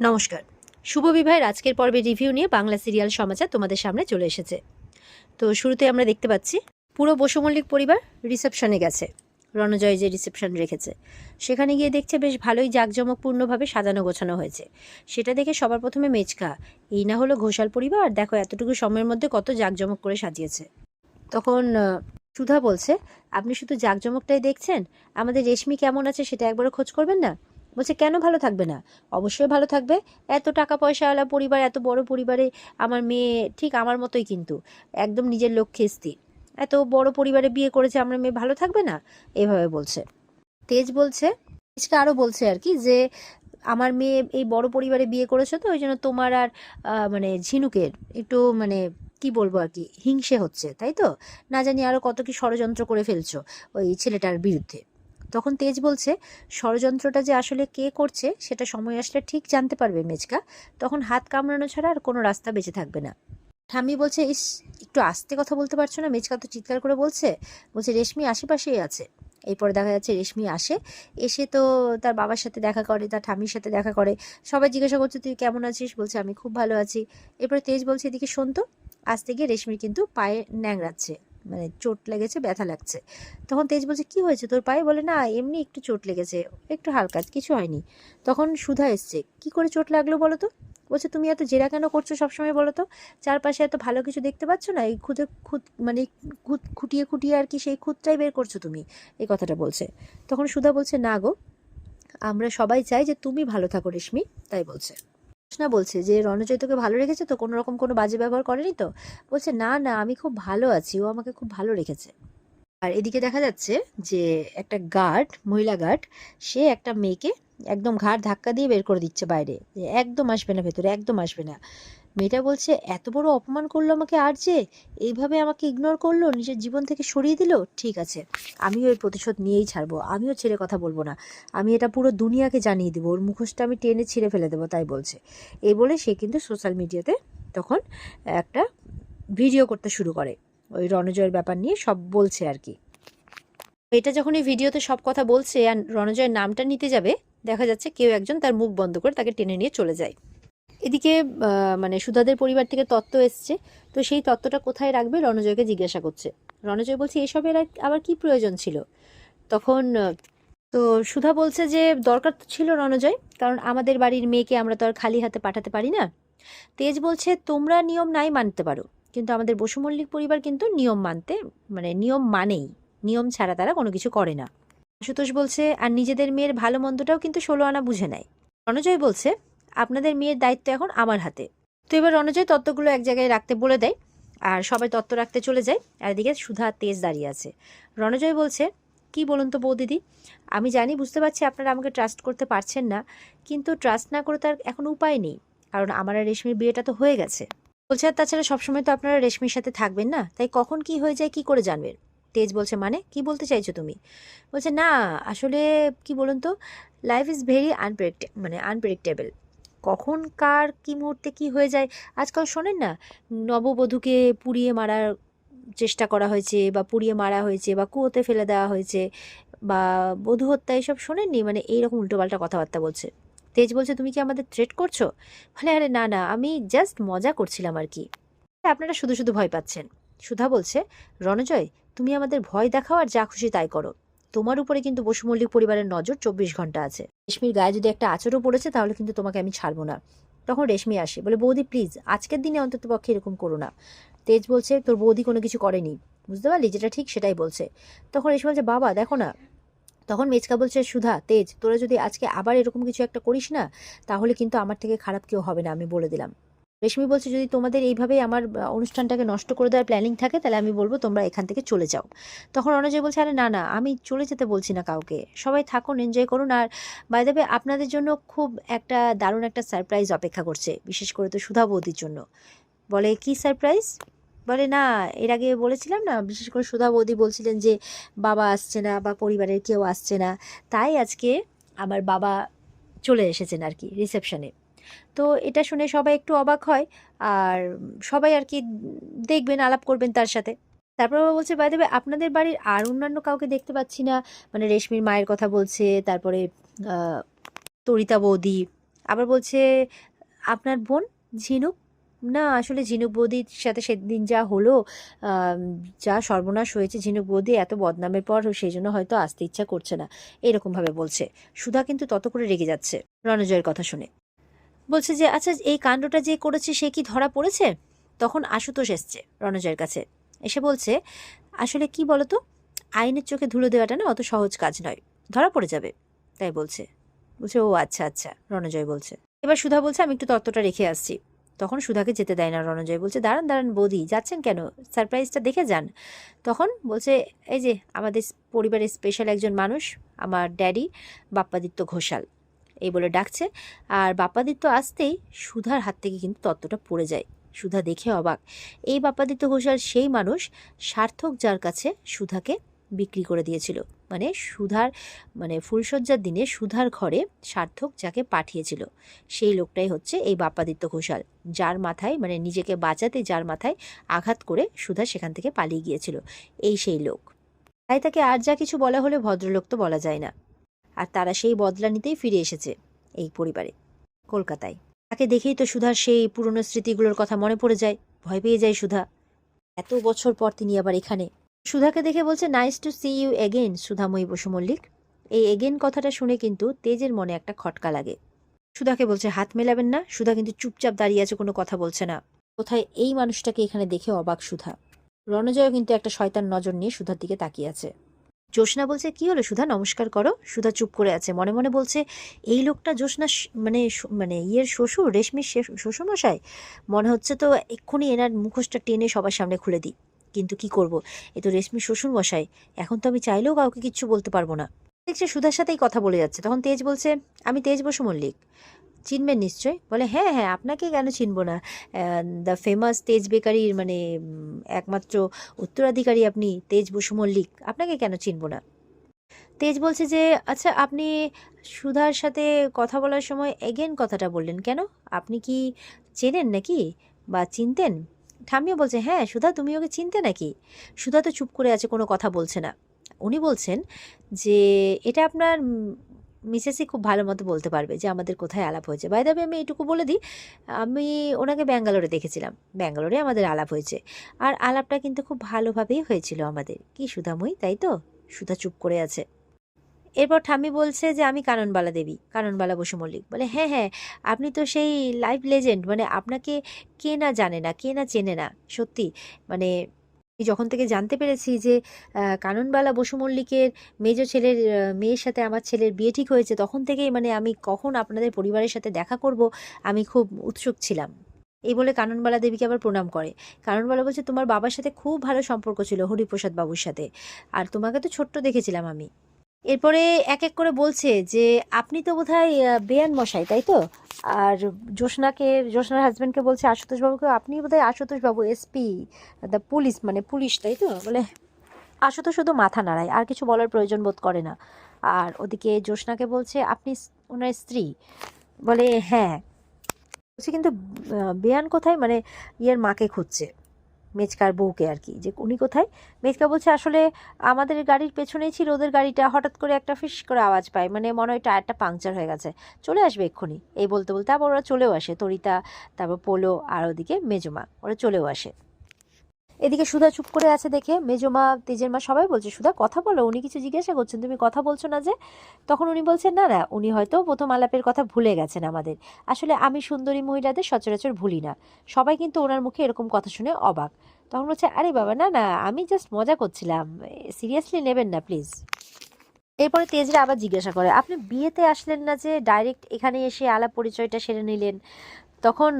নমস্কার। শুভ বিবাহের আজকের পর্বে রিভিউ নিয়ে বাংলা সিরিয়াল সমাচার তোমাদের সামনে চলে এসেছে। তো শুরুতে আমরা দেখতে পাচ্ছি, পুরো বসুমল্লিক পরিবার রিসেপশনে গেছে। রণজয় যে রিসেপশন রেখেছে, সেখানে গিয়ে দেখছে বেশ ভালোই জাঁকজমকপূর্ণভাবে সাজানো গোছানো হয়েছে। সেটা দেখে সবার প্রথমে মেচকা, এই না হলো ঘোষাল পরিবার দেখো এতটুকু সময়ের মধ্যে কত জাঁকজমক করে সাজিয়েছে। তখন সুধা বলছে, আপনি শুধু জাঁকজমকটাই দেখছেন? আমাদের রেশমি কেমন আছে সেটা একবারও খোঁজ করবেন না? বলছে, কেন ভালো থাকবে না? অবশ্যই ভালো থাকবে। এত টাকা পয়সাওয়ালা পরিবার, এত বড় পরিবারে আমার মেয়ে ঠিক আমার মতোই কিন্তু, একদম নিজের লক্ষ্যে স্থির। এত বড় পরিবারে বিয়ে করেছে আমার মেয়ে ভালো থাকবে না? এভাবে বলছে। তেজ বলছে, তেজকে আরও বলছে আর কি যে, আমার মেয়ে এই বড় পরিবারে বিয়ে করেছে তো, ওই জন্য তোমার আর মানে ঝিনুকের একটু মানে কি বলব আর কি, হিংসে হচ্ছে, তাই তো? না জানি আরও কত কি ষড়যন্ত্র করে ফেলছো ওই ছেলেটার বিরুদ্ধে। তখন তেজ বলছে, ষড়যন্ত্রটা যে আসলে কে করছে, সেটা সময় আসলে ঠিক জানতে পারবে মেজকা। তখন হাত কামড়ানো ছাড়া আর কোনো রাস্তা বেঁচে থাকবে না। ঠাম্মি বলছে, ইস, একটু আস্তে কথা বলতে পারছ না? মেজকা তো চিৎকার করে বলছে বলছে, রেশমি আশেপাশেই আছে। এরপরে দেখা যাচ্ছে রেশমি আসে, এসে তো তার বাবার সাথে দেখা করে, তার ঠাম্মির সাথে দেখা করে। সবাই জিজ্ঞাসা করছে, তুই কেমন আছিস? বলছে, আমি খুব ভালো আছি। এরপরে তেজ বলছে, এদিকে শোন তো। আসতে গিয়ে রেশমির কিন্তু পায়ে ন্যাংড়াচ্ছে। মানে চোট লেগেছে, ব্যথা লাগছে। তখন তেজ বলছে, কি হয়েছে? তোর পায়ে বলে, না, এমনি একটু চোট লেগেছে, একটু হালকা, কিছু হয়নি। তখন সুধা এসছে, কি করে চোট লাগল বলো তো? বলছে, তুমি এত জেরা কেন করছ সবসময় বলো তো? চারপাশে এত ভালো কিছু দেখতে পাচ্ছ না? এই খুদে খুদ মানে খুদ খুঁটিয়ে খুঁটিয়ে আর কি সেই খুদটাই বের করছ তুমি? এই কথাটা বলছে। তখন সুধা বলছে, না গো, আমরা সবাই চাই যে তুমি ভালো থাকো, রেশমি। তাই বলছে। না বলছে যে, রণজয় তোকে ভালো রেখেছে তো? কোনো রকম কোনো বাজে ব্যবহার করেনি তো? বলছে, না না, আমি খুব ভালো আছি। ও আমাকে খুব ভালো রেখেছে। আর এদিকে দেখা যাচ্ছে যে, একটা গার্ড, মহিলা গার্ড, সে একটা মেয়েকে একদম ঘাড় ধাক্কা দিয়ে বের করে দিচ্ছে বাইরে। যে, একদম আসবে না ভেতরে, একদম আসবে না। মেয়েটা বলছে, এত বড় অপমান করল আমাকে আর যে? এইভাবে আমাকে ইগনোর করল, নিজের জীবন থেকে সরিয়ে দিল? ঠিক আছে, আমিও এর প্রতিশোধ নিয়েই ছাড়বো, আমিও ছেড়ে কথা বলব না। আমি এটা পুরো দুনিয়াকে জানিয়ে দেবো, ওর মুখোশটা আমি টেনে ছিঁড়ে ফেলে দেবো, তাই বলছে। এই বলে সে কিন্তু সোশ্যাল মিডিয়াতে তখন একটা ভিডিও করতে শুরু করে। ওই রণজয়ের ব্যাপার নিয়ে সব বলছে আর কি। এটা যখন এই ভিডিওতে সব কথা বলছে, আর রণজয়ের নামটা নিতে যাবে, দেখা যাচ্ছে কেউ একজন তার মুখ বন্ধ করে তাকে টেনে নিয়ে চলে যায়। এদিকে মানে সুধাদের পরিবার থেকে তত্ত্ব এসছে। তো সেই তত্ত্বটা কোথায় রাখবে? রণজয়কে জিজ্ঞাসা করছে। রণজয় বলছে এসবের আবার কি প্রয়োজন ছিল? তখন তো সুধা বলছে যে, দরকার তো ছিল রণজয়, কারণ আমাদের বাড়ির মেয়েকে আমরা তো আর খালি হাতে পাঠাতে পারি না। তেজ বলছে, তোমরা নিয়ম নাই মানতে পারো, কিন্তু আমাদের বসুমল্লিক পরিবার কিন্তু নিয়ম মানতে মানে নিয়ম মানেই। নিয়ম ছাড়া তারা কোনো কিছু করে না। আশুতোষ বলছে, আর নিজেদের মেয়ের ভালো মন্দটাও কিন্তু ষোলো আনা বুঝে নেয়। রণজয় বলছে আপনাদের মেয়ের দায়িত্ব এখন আমার হাতে। তো এবার রণজয় তত্ত্বগুলো এক জায়গায় রাখতে বলে দেয় আর সবাই তত্ত্ব রাখতে চলে যায়। আর এদিকে সুধা তেজ দাঁড়িয়ে আছে। রণজয় বলছে, কি বলুন তো বৌদিদি? আমি জানি, বুঝতে পারছি আপনারা আমাকে ট্রাস্ট করতে পারছেন না, কিন্তু ট্রাস্ট না করে তার এখন উপায় নেই। কারণ আমার আর রেশমির বিয়েটা তো হয়ে গেছে। বলছে, আর তাছাড়া সবসময় তো আপনারা রেশমির সাথে থাকবেন না, তাই কখন কি হয়ে যায় কি করে জানবেন? তেজ বলছে মানে? কি বলতে চাইছো তুমি? বলছে, না, আসলে কি বলুন তো লাইফ ইজ ভেরি আনপ্রেডিক্ট মানে আনপ্রেডিক্টেবল কখন, কার, কি মুহূর্তে কি হয়ে যায়, আজকাল শোনেন না, নববধূকে পুড়িয়ে মারার চেষ্টা করা হয়েছে বা পুড়িয়ে মারা হয়েছে বা কুয়োতে ফেলে দেওয়া হয়েছে বা বধূ হত্যা এসব শোনেননি? মানে এইরকম উল্টোপাল্টা কথাবার্তা বলছে। তেজ বলছে, তুমি কি আমাদের থ্রেট করছ? বলে, আরে না না, আমি জাস্ট মজা করছিলাম আর কি। আপনারা শুধু শুধু ভয় পাচ্ছেন। সুধা বলছে, রণজয়, তুমি আমাদের ভয় দেখাও আর যা খুশি তাই করো। তোমার উপরে কিন্তু বসু মল্লিক পরিবারের নজর চব্বিশ ঘণ্টা আছে। রেশমির গায়ে যদি একটা আচরও পড়েছে, তাহলে কিন্তু তোমাকে আমি ছাড়বো না। তখন রেশমি আসে, বলে, বৌদি প্লিজ আজকের দিনে অন্তত পক্ষে এরকম করো না। তেজ বলছে, তোর বৌদি কোনো কিছু করেনি। বুঝতে পারলি? যেটা ঠিক সেটাই বলছে। তখন রেশমি বলছে, বাবা, দেখো না। তখন মেচকা বলছে, সুধা, তেজ, তোরা যদি আজকে আবার এরকম কিছু একটা করিস না, তাহলে কিন্তু আমার থেকে খারাপ কেউ হবে না, আমি বলে দিলাম। রেশমি বলছে যদি তোমাদের এইভাবে আমার অনুষ্ঠানটাকে নষ্ট করে দেওয়ার প্ল্যানিং থাকে, তাহলে আমি বলব তোমরা এখান থেকে চলে যাও। তখন অনজয় বলছে, আরে না না, আমি চলে যেতে বলছি না কাউকে। সবাই থাকুন এনজয় করুন। আর বাই দেবে আপনাদের জন্য খুব একটা দারুণ একটা সারপ্রাইজ অপেক্ষা করছে, বিশেষ করে তো সুধা বৌদির জন্য। বলে, কি সারপ্রাইজ বলে, না, এর আগে বলেছিলাম না, বিশেষ করে সুধা বৌদি বলছিলেন যে বাবা আসছে না বা পরিবারের কেউ আসছে না। তাই আজকে আমার বাবা চলে এসেছেন আর কি রিসেপশনে তো এটা শুনে সবাই একটু অবাক হয় আর সবাই আর কি দেখবেন, আলাপ করবেন তার সাথে। তারপর বাবা বলছে বাই দেবে আপনাদের বাড়ির আর অন্যান্য কাউকে দেখতে পাচ্ছি না। মানে রেশমির মায়ের কথা বলছে, তারপরে তরিতা বৌদি। আবার বলছে, আপনার বোন ঝিনুক? না, আসলে ঝিনুক বৌদির সাথে সেদিন যা হলো যা সর্বনাশ হয়েছে ঝিনুক বৌদি, এত বদনামের পর সেই জন্য হয়তো আসতে ইচ্ছা করছে না। এরকমভাবে বলছে। সুধা কিন্তু তত করে রেগে যাচ্ছে রণজয়ের কথা শুনে। বলছে যে আচ্ছা এই কাণ্ডটা যে করেছে সে কি ধরা পড়েছে? তখন আশুতোষ এসছে রণজয়ের কাছে। এসে বলছে, আসলে কি বলতো? আইনের চোখে ধুলো দেওয়াটা না অত সহজ কাজ নয়। ধরা পড়ে যাবে। তাই বলছে। বলছে, ও আচ্ছা আচ্ছা রণজয় বলছে। এবার সুধা বলছে, আমি একটু তত্ত্বটা রেখে আসছি। তখন সুধাকে যেতে দেয় না রণজয়, বলছে, দাঁড়ান দাঁড়ান বৌদি, যাচ্ছেন কেন? সারপ্রাইজটা দেখে যান। তখন বলছে, এই যে, আমাদের পরিবারের স্পেশাল একজন মানুষ, আমার ড্যাডি বাপ্পাদিত্য ঘোষাল। এই বলে ডাকছে। আর বাপ্পাদিত্য আসতেই সুধার হাত থেকে কিন্তু তত্ত্বটা পড়ে যায়। সুধা দেখে অবাক। এই বাপ্পাদিত্য ঘোষাল সেই মানুষ সার্থক যার কাছে সুধাকে বিক্রি করে দিয়েছিল। মানে সুধার মানে ফুলশয্যার দিনে সুধার ঘরে সার্থক যাকে পাঠিয়েছিল, সেই লোকটাই হচ্ছে এই বাপ্পাদিত্য ঘোষাল। যার মাথায় মানে নিজেকে বাঁচাতে যার মাথায় আঘাত করে সুধা সেখান থেকে পালিয়ে গিয়েছিল। এই সেই লোক। তাই তাকে আর যা কিছু বলা হলে ভদ্রলোক তো বলা যায় না। আর তারা সেই বদলা নিতেই ফিরে এসেছে এই পরিবারে, কলকাতায়। তাকে দেখেই তো সুধার সেই পুরনো স্মৃতিগুলোর কথা মনে পড়ে যায়, ভয় পেয়ে যায় সুধা। এত বছর পর তিনি আবার এখানে। সুধাকে দেখে বলছে nice to see you again Sudhamoyee Basu Mallick. এই এগেন কথাটা শুনে কিন্তু তেজের মনে একটা খটকা লাগে। সুধাকে বলছে, হাত মেলাবেন না, সুধা কিন্তু চুপচাপ দাঁড়িয়ে আছে, কোনো কথা বলছে না। কোথায় এই মানুষটাকে এখানে দেখে অবাক সুধা। রণজয় কিন্তু একটা শয়তান নজর নিয়ে সুধার দিকে তাকিয়ে আছে। জ্যোৎস্না বলছে, কি হলো সুধা? নমস্কার করো। সুধা চুপ করে আছে। মনে মনে বলছে, এই লোকটা জ্যোৎস্না মানে মানে ইয়ের শ্বশুর রেশমির শ্বশুরমশাই? মনে হচ্ছে তো এক্ষুনি এনার মুখোশটা টেনে সবার সামনে খুলে দিই। কিন্তু কি করব? এ তো রেশমির শ্বশুর মশাই এখন তো আমি চাইলেও কাউকে কিচ্ছু বলতে পারব না। দেখছে সুধার সাথেই কথা বলে যাচ্ছে। তখন তেজ বলছে, আমি তেজ বসু মল্লিক। চিনবেন নিশ্চয় বলে হ্যাঁ হ্যাঁ আপনাকে কেন চিনবো না? দ্য ফেমাস তেজ বেকারির মানে একমাত্র উত্তরাধিকারী আপনি তেজ বসু মল্লিক, আপনাকে কেন চিনবো না? তেজ বলছে যে আচ্ছা আপনি সুধার সাথে কথা বলার সময় এগেন কথাটা বললেন কেন? আপনি কি চেনেন নাকি বা চিনতেন? ঠাম্মিও বলছে হ্যাঁ সুধা, তুমি ওকে চিনতে নাকি? সুধা তো চুপ করে আছে, কোনো কথা বলছে না। উনি বলছেন যে, এটা আপনার মিসেসই খুব ভালো মতো বলতে পারবে যে আমাদের কোথায় আলাপ হয়েছে। বাই দাবি আমি এইটুকু বলে দিই, আমি ওনাকে ব্যাঙ্গালোরে দেখেছিলাম। ব্যাঙ্গালোরে আমাদের আলাপ হয়েছে। আর আলাপটা কিন্তু খুব ভালোভাবেই হয়েছিল আমাদের। কি সুধাময়ী, তাই তো? সুধা চুপ করে আছে। এরপর ঠাম্মি বলছে যে, আমি কাননবালা দেবী কাননবালা বসু মল্লিক। বলে হ্যাঁ হ্যাঁ আপনি তো সেই লাইভ লেজেন্ড মানে আপনাকে কে না জানে না, কে না চেনে না, সত্যি। মানে যখন থেকে জানতে পেরেছি যে কাননবালা বসু মল্লিকের মেজ ছেলের মেয়ের সাথে আমার ছেলের বিয়ে ঠিক হয়েছে, তখন থেকেই মানে আমি কখন আপনাদের পরিবারের সাথে দেখা করব, আমি খুব উৎসুক ছিলাম। এই বলে কাননবালা দেবীকে আবার প্রণাম করে। কাননবালা বলছে, তোমার বাবার সাথে খুব ভালো সম্পর্ক ছিল হরিপ্রসাদ বাবুর সাথে। আর তোমাকে তো ছোট্ট দেখেছিলাম আমি। এরপরে এক এক করে বলছে যে, আপনি তো বোধহয় বেয়ান মশাই, তাই তো? আর জ্যোৎস্নাকে জ্যোৎস্নার হাজব্যান্ডকে বলছে আশুতোষ বাবুকে আপনি বোধহয় Ashutosh babu SP the police মানে পুলিশ, তাই তো? বলে, আশুতোষ শুধু মাথা নাড়ায়, আর কিছু বলার প্রয়োজন বোধ করে না। আর ওদিকে জ্যোৎস্নাকে বলছে, আপনি ওনার স্ত্রী? বলে হ্যাঁ। বলছে, কিন্তু বেয়ান কোথায়? মানে ইয়ের মাকে খুঁজছে। মেচকার বউকে আর কি। যে উনি কোথায়? মেজকা বলছে, আসলে আমাদের গাড়ির পেছনেই ছিল ওদের গাড়িটা। হঠাৎ করে একটা ফিস করে আওয়াজ পায়। মানে মনে হয় টায়ারটা পাংচার হয়ে গেছে। চলে আসবে এক্ষুনি। এই বলতে বলতে আবার ওরা চলেও আসে। তরিতা, তারপর পোলো আর ওদিকে মেজমা, ওরা চলেও আসে। এদিকে সুধা চুপ করে আছে দেখে মেজমা তেজের মা সবাই বলছে, সুধা, কথা বলো, উনি কিছু জিজ্ঞাসা করছেন, তুমি কথা বলছো না যে? তখন উনি বলছেন, না না, উনি হয়তো প্রথম আলাপের কথা ভুলে গেছেন আমাদের। আসলে আমি সুন্দরী মহিলাদের সচরাচর ভুলি না। সবাই কিন্তু ওনার মুখে এরকম কথা শুনে অবাক। তখন বলছে, আরে বাবা, না না, আমি জাস্ট মজা করছিলাম। সিরিয়াসলি নেবেন না প্লিজ এরপরে তেজরা আবার জিজ্ঞাসা করে, আপনি বিয়েতে আসলেন না যে ডাইরেক্ট এখানে এসে আলাপ পরিচয়টা সেরে নিলেন? তখন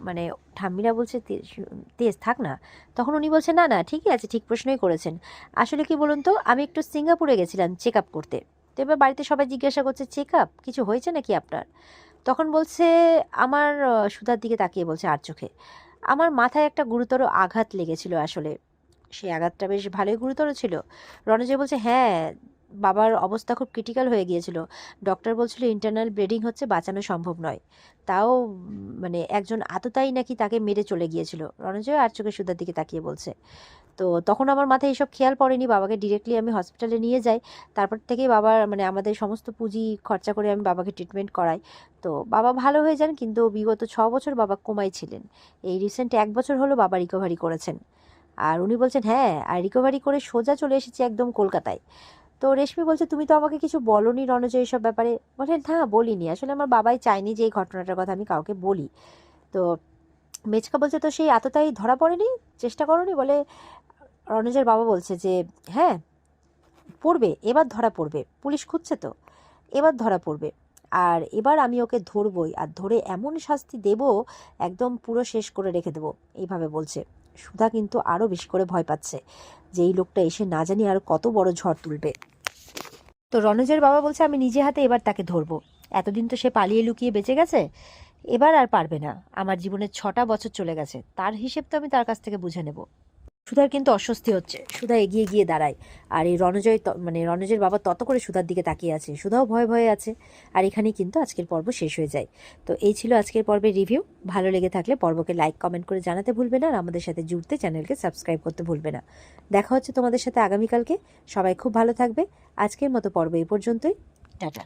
মানে ঠাম্মিরা বলছে, "তে- তেজ থাক না। তখন উনি বলছে, না না, ঠিকই আছে, ঠিক প্রশ্নই করেছেন। আসলে কি বলুন তো, আমি একটু সিঙ্গাপুরে গেছিলাম চেক আপ করতে। তো এবার বাড়িতে সবাই জিজ্ঞাসা করছে চেক আপ কিছু হয়েছে নাকি আপনার? তখন বলছে, আমার সুধার দিকে তাকিয়ে বলছে আর চোখে। আমার মাথায় একটা গুরুতর আঘাত লেগেছিল আসলে। সেই আঘাতটা বেশ ভালোই গুরুতর ছিল। রণজয় বলছে হ্যাঁ বাবার অবস্থা খুব ক্রিটিক্যাল হয়ে গিয়েছিল। ডক্টর বলছিল ইন্টারনাল ব্লিডিং হচ্ছে, বাঁচানো সম্ভব নয়। তাও মানে একজন আততায়ী নাকি তাকে মেরে চলে গিয়েছিল। রণজয় আর চোখে সুধার দিকে তাকিয়ে বলছে। তো তখন আমার মাথায় এইসব খেয়াল পড়েনি, বাবাকে ডিরেক্টলি আমি হসপিটালে নিয়ে যাই। তারপর থেকেই বাবার মানে আমাদের সমস্ত পুঁজি খরচা করে আমি বাবাকে ট্রিটমেন্ট করাই। তো বাবা ভালো হয়ে যান, কিন্তু বিগত ছ বছর বাবা কোমায় ছিলেন। এই রিসেন্ট এক বছর হলো বাবা রিকভারি করেছেন। আর উনি বলছেন হ্যাঁ আর রিকভারি করে সোজা চলে এসেছি একদম কলকাতায়। তো রেশমি বলছে, তুমি তো আমাকে কিছু বলনি রণজয় এইসব ব্যাপারে? বলেন হ্যাঁ বলিনি। আসলে আমার বাবাই চায়নি যে এই ঘটনাটার কথা আমি কাউকে বলি। তো মেচকা বলছে, তো সেই এতটাই ধরা পড়েনি? চেষ্টা করনি? বলে রণজয়ের বাবা বলছে যে হ্যাঁ পড়বে, এবার ধরা পড়বে। পুলিশ খুঁজছে তো, এবার ধরা পড়বে। আর এবার আমি ওকে ধরবই, আর ধরে এমন শাস্তি দেব, একদম পুরো শেষ করে রেখে দেবো। এইভাবে বলছে। সুধা কিন্তু আরও বেশি করে ভয় পাচ্ছে। যে এই লোকটা এসে না জানি আর কত বড় ঝড় তুলবে। তো রণজের বাবা বলছে, আমি নিজে হাতে এবার তাকে ধরবো। এতদিন তো সে পালিয়ে লুকিয়ে বেঁচে গেছে, এবার আর পারবে না। আমার জীবনের ছটা বছর চলে গেছে। তার হিসেব তো আমি তার কাছ থেকে বুঝে নেব। সুধার কিন্তু অস্বস্তি হচ্ছে। সুধা এগিয়ে গিয়ে দাঁড়ায়। আর এই রণজয় মানে রণজয়ের বাবা তত করে সুধার দিকে তাকিয়ে আছে সুধাও ভয় ভয়ে আছে। আর এখানেই কিন্তু আজকের পর্ব শেষ হয়ে যায়। তো এই ছিল আজকের পর্বের রিভিউ। ভালো লেগে থাকলে পর্বকে লাইক, কমেন্ট করে জানাতে ভুলবে না। আর আমাদের সাথে জুড়তে চ্যানেলকে সাবস্ক্রাইব করতে ভুলবে না। দেখা হচ্ছে তোমাদের সাথে আগামীকালকে। সবাই খুব ভালো থাকবে। আজকের মতো পর্ব এই পর্যন্তই। টাটা।